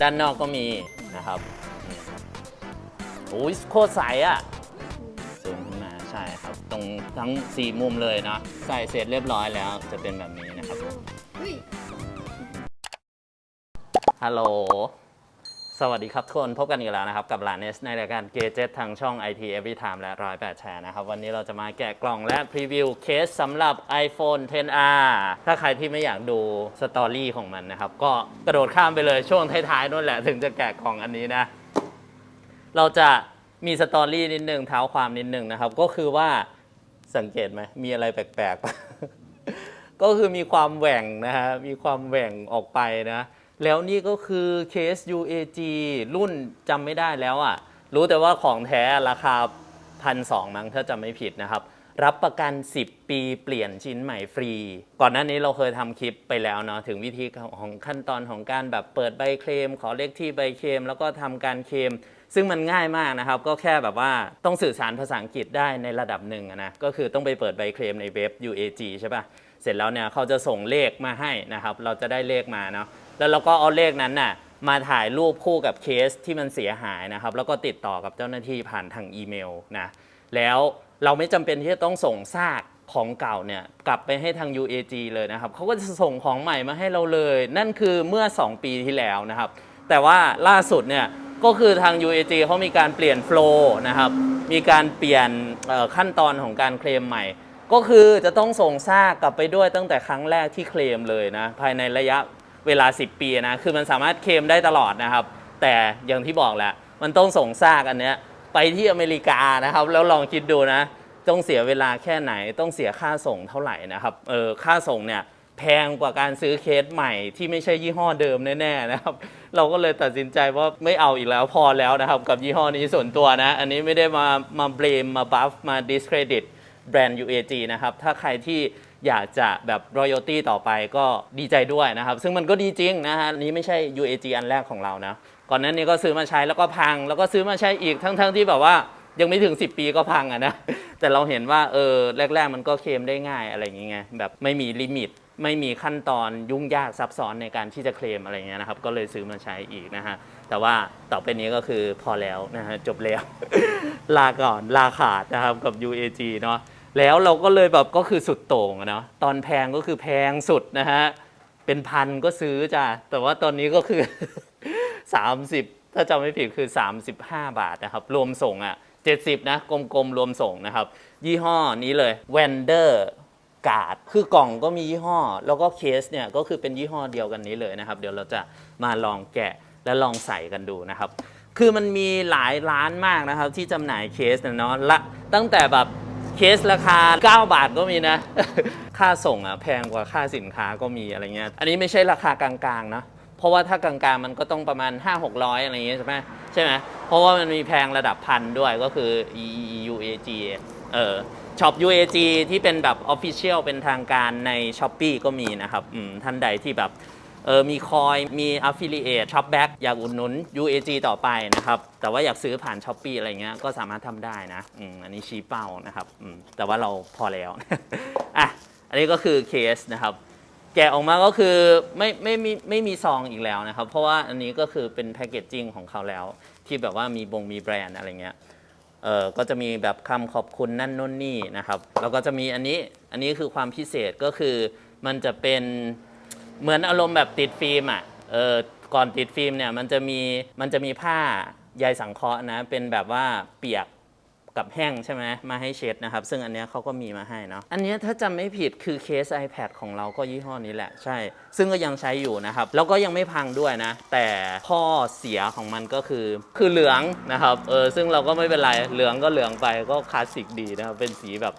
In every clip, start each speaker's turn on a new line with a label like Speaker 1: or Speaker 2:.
Speaker 1: ด้านนอกก็มีนะครับนี่โอ้ยโคตรใสอะซูมขึ้นมาใช่ครับ ตรงทั้งสี่มุมเลยเนาะใส่เสร็จเรียบร้อยแล้ว จะเป็นแบบนี้นะครับ
Speaker 2: เฮ้ย
Speaker 1: ฮัลโหล สวัสดีครับทุกคนพบกันอีกแล้วนะครับ กับลานเนสในรายการเกจ t ทางช่อง IT Every Time และ108แชร์นะครับ วันนี้เราจะมาแกะกล่องและพรีวิวเคสสำหรับ iPhone 10R ถ้าใครที่ไม่อยากดูสตอรี่ของมันนะครับ ก็กระโดดข้ามไปเลยช่วงท้ายๆนู่นแหละ ถึงจะแกะกล่องอันนี้นะ เราจะมีสตอรี่นิดนึงเท้าความนิดนึงนะครับ ก็คือว่าสังเกตไหมมีอะไรแปลกๆก็คือมีความแหว่งนะฮะมีความแหว่งออกไปนะ แล้วนี่ก็คือเคส UAG รุ่นจำไม่ได้แล้วอะ รู้แต่ว่าของแท้ราคาพันสองมั้งถ้าจำไม่ผิดนะครับ รับประกัน 10 ปีเปลี่ยนชิ้นใหม่ฟรี ก่อนหน้านี้เราเคยทำคลิปไปแล้วเนาะถึงวิธีของขั้นตอนของการแบบเปิดใบเคลม ขอเลขที่ใบเคลม แล้วก็ทำการเคลม ซึ่งมันง่ายมากนะครับ ก็แค่แบบว่าต้องสื่อสารภาษาอังกฤษได้ในระดับหนึ่งนะก็คือต้องไปเปิดใบเคลมในเว็บ UAG ใช่ป่ะเสร็จแล้วเนี่ยเขาจะส่งเลขมาให้นะครับ เราจะได้เลขมาเนาะ แล้วเราก็เอาเลขนั้นน่ะมาถ่ายรูปคู่กับเคสที่มันเสียหายนะครับ แล้วก็ติดต่อกับเจ้าหน้าที่ผ่านทางอีเมลนะแล้วเราไม่จำเป็นที่จะต้องส่งซากของเก่าเนี่ยกลับไปให้ทาง UAG เลยนะครับเขาก็จะส่งของใหม่มาให้เราเลย นั่นคือเมื่อ 2 ปีที่แล้วนะครับ แต่ว่าล่าสุดเนี่ยก็คือทาง UAG เขามีการเปลี่ยนโฟล์นะครับมีการเปลี่ยนขั้นตอนของการเคลมใหม่ ก็คือจะต้องส่งซากกลับไปด้วยตั้งแต่ครั้งแรกที่เคลมเลยนะภายในระยะ เวลา 10 ปีนะ คือมันสามารถเคลมได้ตลอดนะครับ แต่อย่างที่บอกแหละ มันต้องส่งซากอันเนี้ยไปที่อเมริกานะครับ แล้วลองคิดดูนะ ต้องเสียเวลาแค่ไหน ต้องเสียค่าส่งเท่าไหร่นะครับ เออ ค่าส่งเนี่ยแพงกว่าการซื้อเคสใหม่ที่ไม่ใช่ยี่ห้อเดิมแน่ๆนะครับ เราก็เลยตัดสินใจว่าไม่เอาอีกแล้วพอแล้วนะครับ กับยี่ห้อนี้ส่วนตัวนะ อันนี้ไม่ได้มามาเบรมมาบัฟมา discredit แบรนด์ UAG นะครับ ถ้าใครที่ อยากจะแบบ royalty ต่อไปก็ดีใจด้วยนะครับ ซึ่งมันก็ดีจริงนะฮะนี้ไม่ใช่ UAG อันแรกของเรานะ ก่อนหนั้นนี้ก็ซื้อมาใช้แล้วก็พัง แล้วก็ซื้อมาใช้อีกทั้งๆที่แบบว่ายังไม่ถึง 10 ปีก็พังอะนะ แต่เราเห็นว่าเออแรก ๆ มันก็เคลมได้ง่ายอะไรอย่างเงี้ยแบบไม่มีลิมิตไม่มีขั้นตอนยุ่งยากซับซ้อนในการที่จะเคลมอะไรเงี้ยนะครับ ก็เลยซื้อมาใช้อีกนะฮะ แต่ว่าต่อไปนี้ก็คือพอแล้วนะฮะจบแล้ว ลาก่อนลาขาดนะครับกับ UAG เนาะ แล้วเราก็เลยแบบก็คือสุดโต่งอะเนาะตอนแพงก็คือแพงสุดนะฮะเป็นพันก็ซื้อจ้ะแต่ว่าตอนนี้ก็คือ 30 ถ้าจำไม่ผิดคือ 35 บาทนะครับ รวมส่งอะ 70 นะ กลมๆ รวมส่งนะครับ ยี่ห้อนี้เลย Wander กาดคือกล่องก็มียี่ห้อ แล้วก็เคสเนี่ยก็คือเป็นยี่ห้อเดียวกันนี้เลยนะครับ เดี๋ยวเราจะมาลองแกะและลองใส่กันดูนะครับ คือมันมีหลายร้านมากนะครับ ที่จำหน่ายเคสนะเนาะละตั้งแต่แบบ เคสราคา 9 บาทก็มีนะ ค่าส่งอะแพงกว่าค่าสินค้าก็มีอะไรเงี้ย อันนี้ไม่ใช่ราคากลางๆนะ เพราะว่าถ้ากลางๆมันก็ต้องประมาณ 5 600 อะไรอย่างเงี้ยใช่ไหมใช่ไหมเพราะว่ามันมีแพงระดับพันด้วยก็คือ E U A G เออช็อป UAG ที่เป็นแบบ Official เป็นทางการใน s h อ p e e ก็มีนะครับท่านใดที่แบบ เออมีคอยมี Affiliate Shop Back อยากอุดหนุน UAG ต่อไปนะครับ แต่ว่าอยากซื้อผ่าน s h อ p e e อะไรเงี้ยก็สามารถทำได้นะอืมอันนี้ชี้เป้านะครับอืมแต่ว่าเราพอแล้ว อะอันนี้ก็คือเคสนะครับ แกะออกมาก็คือไม่ไม่มีไม่มีซองอีกแล้วนะครับ เพราะว่าอันนี้ก็คือเป็นแพคเกจจิ้งของเขาแล้ว ที่แบบว่ามีบงมีแบรนด์อะไรเงี้ยเออก็จะมีแบบคำขอบคุณนั่นนู่นนี่นะครับ แล้วก็จะมีอันนี้อันนี้คือความพิเศษก็คือมันจะเป็น เหมือนอารมณ์แบบติดฟิล์มอะเออก่อนติดฟิล์มเนี่ยมันจะมีมันจะมีผ้าใยสังเคราะห์นะ เป็นแบบว่าเปียกกับแห้งใช่ไหมมาให้เช็ดนะครับ ซึ่งอันเนี้ยเขาก็มีมาให้เนาะอันเนี้ยถ้าจำไม่ผิดคือเคส iPad ของเราก็ยี่ห้อนี้แหละ ใช่ ซึ่งก็ยังใช้อยู่นะครับ แล้วก็ยังไม่พังด้วยนะ แต่ข้อเสียของมันก็คือ คือเหลืองนะครับเออซึ่งเราก็ไม่เป็นไรเหลืองก็เหลืองไปก็คลาสสิกดีนะครับเป็นสีแบบ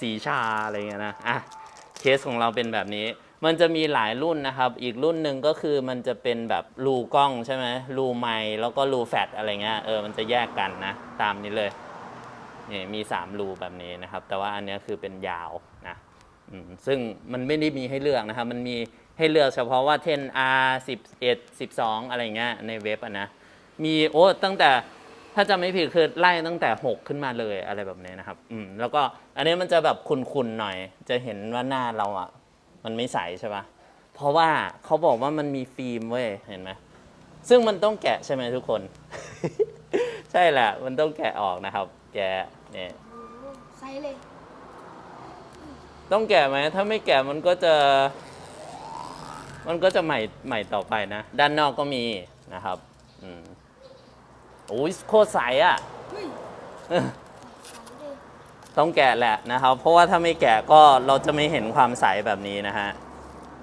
Speaker 1: สีชาอะไรเงี้ยนะอะเคสของเราเป็นแบบนี้ มันจะมีหลายรุ่นนะครับ อีกรุ่นหนึ่งก็คือมันจะเป็นแบบรูกล้องใช่ไหมรูไมค์แล้วก็รูแฟลชอะไรเงี้ย เออ มันจะแยกกันนะ ตามนี้เลย นี่มี 3 รูแบบนี้นะครับ แต่ว่าอันนี้คือเป็นยาวนะอืมซึ่งมันไม่ได้มีให้เลือกนะครับ มันมีให้เลือกเฉพาะว่า 10R 11 12 อะไรเงี้ยในเว็บอะนะ มีโอ้ตั้งแต่ถ้าจำไม่ผิดคือไล่ตั้งแต่ 6 ขึ้นมาเลยอะไรแบบนี้นะครับ อืม แล้วก็อันนี้มันจะแบบคุนๆหน่อย จะเห็นว่าหน้าเราอะ มันไม่ใสใช่ปะเพราะว่าเขาบอกว่ามันมีฟิล์มเว้ยเห็นไหมซึ่งมันต้องแกะใช่ไหมทุกคน ใช่แหละ มันต้องแกะออกนะครับ แกะเนี่ย
Speaker 2: โอ้โหไซส์เลย
Speaker 1: ต้องแกะไหมถ้าไม่แกะมันก็จะ มันก็จะใหม่ใหม่ต่อไปนะ ด้านนอกก็มีนะครับ อืมโอ้ยโคตรใสอะ
Speaker 2: เฮ้ยไซส์เลย
Speaker 1: ต้องแกะแหละนะครับ เพราะว่าถ้าไม่แกะก็เราจะไม่เห็นความใสแบบนี้นะฮะ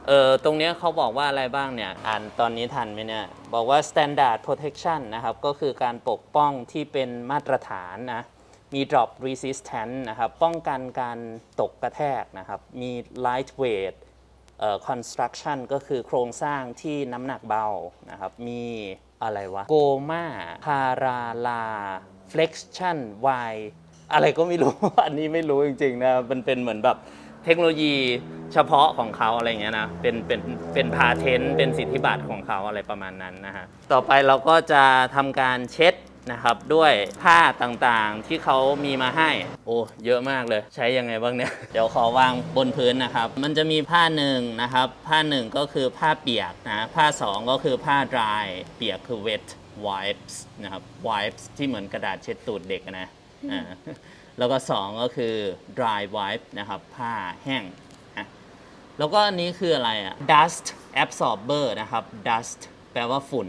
Speaker 1: เออตรงนี้เขาบอกว่าอะไรบ้างเนี่ย อ่านตอนนี้ทันไหมเนี่ย บอกว่า standard protection นะครับ ก็คือการปกป้องที่เป็นมาตรฐานนะ มี drop resistant นะครับ ป้องกันการตกกระแทกนะครับ มี lightweight เอ่อ construction ก็คือโครงสร้างที่น้ำหนักเบานะครับ มีอะไรวะ goma parala flexion y อะไรก็ไม่รู้ อันนี้ไม่รู้จริงๆนะมันเป็นเหมือนแบบเทคโนโลยีเฉพาะของเขาอะไรเงี้ยนะเป็นเป็นเป็นพาเทนต์เป็นสิทธิบัตรของเขาอะไรประมาณนั้นนะฮะต่อไปเราก็จะทำการเช็ดนะครับด้วยผ้าต่างๆที่เขามีมาให้ โอ้เยอะมากเลย ใช้ยังไงบ้างเนี่ย เดี๋ยวขอวางบนพื้นนะครับ มันจะมีผ้าหนึ่งนะครับ ผ้าหนึ่งก็คือผ้าเปียกนะผ้าสองก็คือผ้า dry เปียกคือ wet wipes นะครับ wipes ที่เหมือนกระดาษเช็ดตูดเด็กนะ อ่าแล้วก็ 2 ก็คือ dry wipe นะครับ ผ้าแห้งนะแล้วก็อันนี้คืออะไรอะ dust absorber นะครับ dust แปลว่าฝุ่น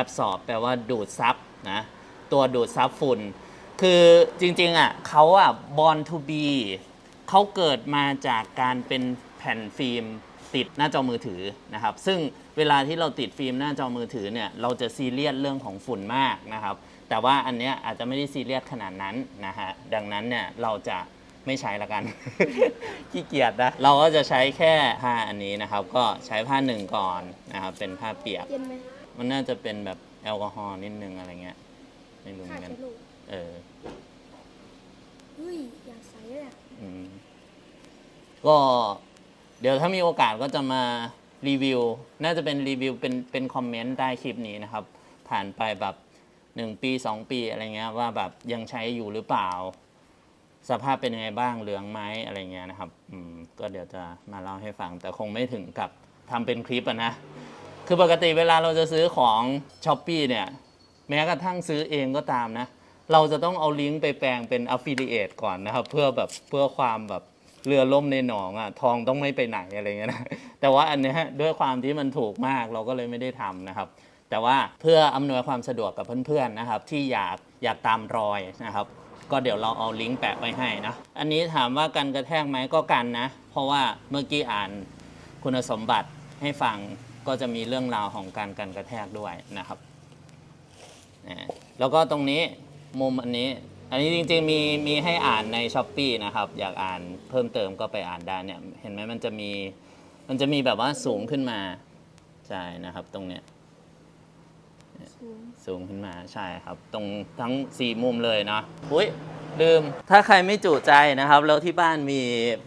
Speaker 1: absorb แปลว่าดูดซับนะ ตัวดูดซับฝุ่น คือจริงๆอะเขาอะ born to be เขาเกิดมาจากการเป็นแผ่นฟิล์ม ติดหน้าจอมือถือนะครับซึ่งเวลาที่เราติดฟิล์มหน้าจอมือถือเนี่ยเราจะซีเรียสเรื่องของฝุ่นมากนะครับแต่ว่าอันเนี้ยอาจจะไม่ได้ซีเรียสขนาดนั้นนะฮะดังนั้นเนี่ยเราจะไม่ใช้ละกัน ขี้เกียจนะ เราก็จะใช้แค่ผ้าอันนี้นะครับ ก็ใช้ผ้าหนึ่งก่อนนะครับเป็นผ้าเปียก
Speaker 2: เย็นไหม
Speaker 1: มันน่าจะเป็นแบบแอลกอฮอล์นิดนึงอะไรเงี้ยไม่รู้เห
Speaker 2: ค่า
Speaker 1: มือนกัน
Speaker 2: เชื้อโรค
Speaker 1: เออ
Speaker 2: เฮ้ยอยากใส่เลยอะ
Speaker 1: อืมก็ เดี๋ยวถ้ามีโอกาสก็จะมารีวิว น่าจะเป็นรีวิวเป็นเป็นคอมเมนต์ใต้คลิปนี้นะครับ ผ่านไปแบบหนึ่งปีสองปีอะไรเงี้ยว่าแบบยังใช้อยู่หรือเปล่า สภาพเป็นยังไงบ้างเหลืองไหมอะไรเงี้ยนะครับอืมก็เดี๋ยวจะมาเล่าให้ฟัง แต่คงไม่ถึงกับทำเป็นคลิปอะนะ คือปกติเวลาเราจะซื้อของช้อปปีเนี่ย แม้กระทั่งซื้อเองก็ตามนะ เราจะต้องเอาลิงก์ไปแปลงเป็น affiliate ก่อนนะครับ เพื่อแบบเพื่อความแบบ เรือล่มในหนองอะทองต้องไม่ไปไหนอะไรเงี้ยนะแต่ว่าอันเนี้ยด้วยความที่มันถูกมากเราก็เลยไม่ได้ทำนะครับ แต่ว่าเพื่ออำนวยความสะดวกกับเพื่อนๆนะครับ ที่อยากอยากตามรอยนะครับ ก็เดี๋ยวเราเอาลิงก์แปะไว้ให้นะอันนี้ถามว่ากันกระแทกไหมก็กันนะ เพราะว่าเมื่อกี้อ่านคุณสมบัติให้ฟังก็จะมีเรื่องราวของการกันกระแทกด้วยนะครับแล้วก็ตรงนี้มุมอันนี้ อันนี้จริงๆมีมีให้อ่านในช้อปปีนะครับ อยากอ่านเพิ่มเติมก็ไปอ่านได้เนี่ย เห็นไหมมันจะมีมันจะมีแบบว่าสูงขึ้นมา ใช่นะครับตรงเนี้ย
Speaker 2: สูง
Speaker 1: สูงขึ้นมาใช่ครับ ตรงทั้งสี่มุมเลยเนาะอุ้ยลืม ถ้าใครไม่จุใจนะครับ แล้วที่บ้านมี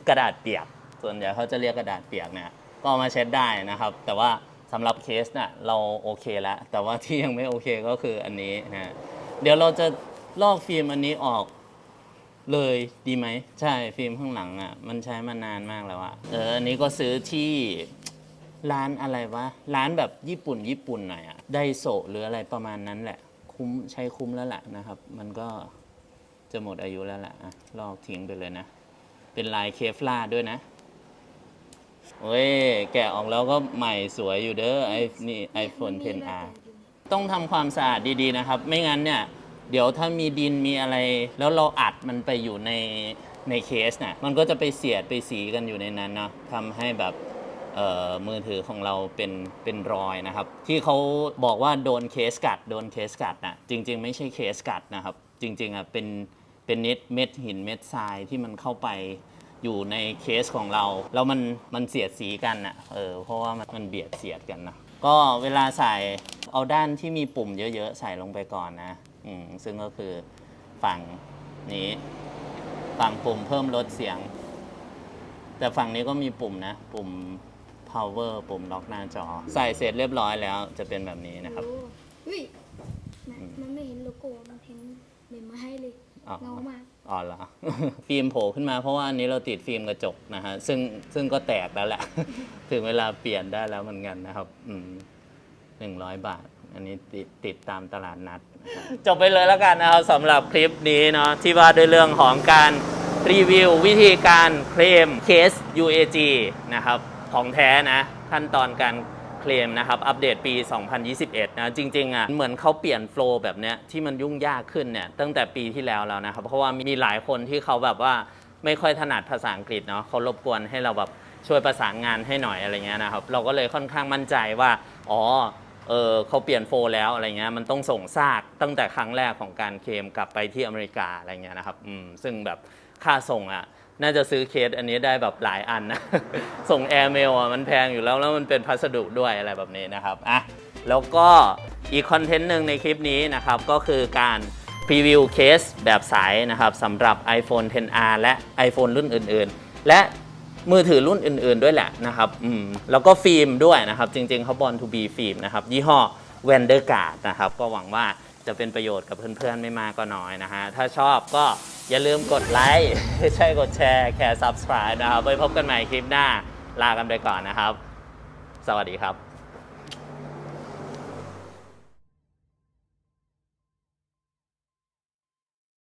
Speaker 1: กระดาษเปียก ส่วนใหญ่เขาจะเรียกกระดาษเปียกเนี่ยก็เอามาเช็ดได้นะครับ แต่ว่าสำหรับเคสเนี่ยเราโอเคแล้วแต่ว่าที่ยังไม่โอเคก็คืออันนี้นะฮะเดี๋ยวเราจะ ลอกฟิล์มอันนี้ออกเลยดีไหม ใช่ฟิล์มข้างหลังอะ่ะ มันใช้มานานมากแล้วอะเอออันนี้ก็ซื้อที่ร้านอะไรวะ ร้านแบบญี่ปุ่น ญี่ปุ่นหน่อยอะไดโซหรืออะไรประมาณนั้นแหละ คุ้มใช้คุ้มแล้วแหละนะครับ มันก็จะหมดอายุแล้วแหละอะลอกทิ้งไปเลยนะ เป็นลายเคฟลาด้วยนะโอ้ยแกะออกแล้วก็ใหม่สวยอยู่เด้อไอนี่ iPhone 10R ต้องทำความสะอาดดีๆนะครับ ไม่งั้นเนี่ย เดี๋ยวถ้ามีดินมีอะไร แล้วเราอัดมันไปอยู่ในในเคสน่ะมันก็จะไปเสียดไปสีกันอยู่ในนั้นเนาะทำให้แบบมือถือของเราเป็นเป็นรอยนะครับ ที่เขาบอกว่าโดนเคสกัด โดนเคสกัดนะจริง ๆ ไม่ใช่เคสกัดนะครับ จริงๆอะเป็นเป็นเน็ตเม็ดหินเม็ดทรายที่มันเข้าไปอยู่ในเคสของเรา แล้วมันมันเสียดสีกันอะเออเพราะว่ามันมันเบียดเสียดกันนะก็เวลาใส่เอาด้านที่มีปุ่มเยอะ ๆ ใส่ลงไปก่อนนะ อืมซึ่งก็คือฝั่งนี้ ฝั่งปุ่มเพิ่มลดเสียง แต่ฝั่งนี้ก็มีปุ่มนะ ปุ่ม power ปุ่มล็อกหน้าจอ ใส่เสร็จเรียบร้อยแล้ว จะเป็นแบบนี้นะครับ
Speaker 2: โอ้เฮ้ยมันมันไม่เห็นโลโก้ มันเห็นใบไม้เลย
Speaker 1: อ๋อ
Speaker 2: เงามาก
Speaker 1: อ๋อเหรอ ฟิล์มโผล่ขึ้นมาเพราะว่าอันนี้เราติดฟิล์มกระจกนะฮะซึ่งซึ่งก็แตกแล้วแหละ ถึงเวลาเปลี่ยนได้แล้วเหมือนกันนะครับ อืมหนึ่งร้อยบาท อันนี้ติดติดตามตลาดนัดนะครับ จบไปเลยแล้วกันนะครับสำหรับคลิปนี้เนาะที่ว่าด้วยเรื่องของการรีวิววิธีการเคลมเคส UAG นะครับของแท้นะขั้นตอนการเคลมนะครับอัปเดตปี 2021 นะจริงๆอะเหมือนเขาเปลี่ยนโฟล์แบบเนี้ยที่มันยุ่งยากขึ้นเนี่ยตั้งแต่ปีที่แล้วแล้วนะครับเพราะว่ามีหลายคนที่เขาแบบว่าไม่ค่อยถนัดภาษาอังกฤษเนาะเขารบกวนให้เราแบบช่วยประสานงานให้หน่อยอะไรเงี้ยนะครับเราก็เลยค่อนข้างมั่นใจว่าอ๋อ เออเขาเปลี่ยนโฟล์แล้วอะไรเงี้ยมันต้องส่งซากตั้งแต่ครั้งแรกของการเคลมกลับไปที่อเมริกาอะไรเงี้ยนะครับอืมซึ่งแบบค่าส่งอะน่าจะซื้อเคสอันนี้ได้แบบหลายอันนะ ส่งแอร์เมลอะมันแพงอยู่แล้ว แล้วมันเป็นพัสดุด้วยอะไรแบบนี้นะครับอะแล้วก็อีกคอนเทนต์หนึ่งในคลิปนี้นะครับ ก็คือการพรีวิวเคสแบบใสนะครับสำหรับ iPhone 10R และ iPhone รุ่นอื่น ๆ และ มือถือรุ่นอื่น ๆด้วยแหละนะครับอืมแล้วก็ฟิล์มด้วยนะครับ จริง ๆเขาบอลทูบีฟิล์มนะครับ ยี่ห้อแวนเดอร์การ์ดนะครับ ก็หวังว่าจะเป็นประโยชน์กับเพื่อนๆ ไม่มากก็น้อยนะฮะ ถ้าชอบก็อย่าลืมกดไลค์ไม่ใช่กดแชร์แค่ subscribe นะครับไว้พบกันใหม่คลิปหน้าลากันไปก่อนนะครับ สวัสดีครับ